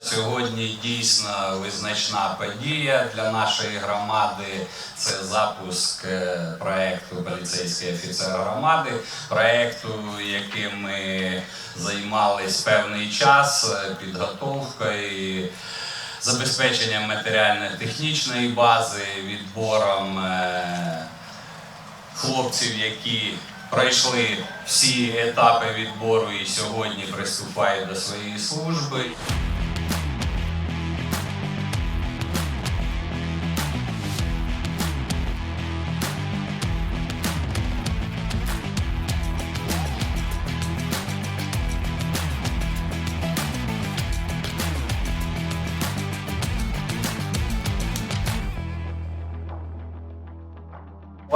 Сьогодні дійсно визначна подія для нашої громади. Це запуск е, проекту Поліцейський офіцер громади, проекту, яким ми займались певний час е, підготовкою, забезпеченням матеріально-технічної бази, відбором. е, хлопців, які пройшли всі етапи відбору і сьогодні приступають до своєї служби.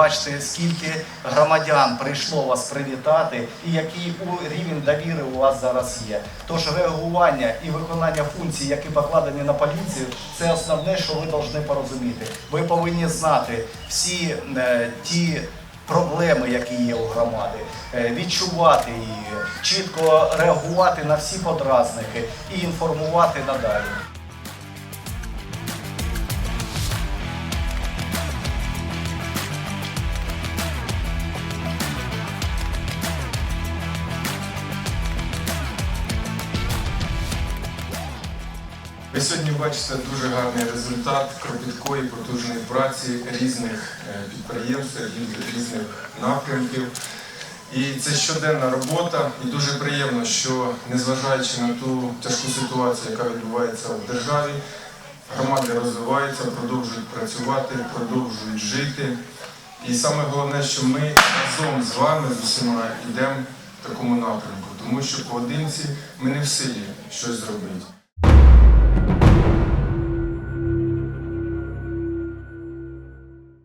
Бачите, скільки громадян прийшло вас привітати, і який рівень довіри у вас зараз є. Тож реагування і виконання функцій, які покладені на поліцію, це основне, що ви повинні порозуміти. Ви повинні знати всі е, ті проблеми, які є у громади, е, відчувати її, чітко реагувати на всі подразники і інформувати надалі. Ви сьогодні бачите дуже гарний результат кропіткої потужної праці різних е, підприємств, різних напрямків. І це щоденна робота, і дуже приємно, що незважаючи на ту тяжку ситуацію, яка відбувається в державі, громади розвиваються, продовжують працювати, продовжують жити. І саме головне, що ми разом з вами з усіма йдемо в такому напрямку, тому що поодинці ми не в силі щось зробити.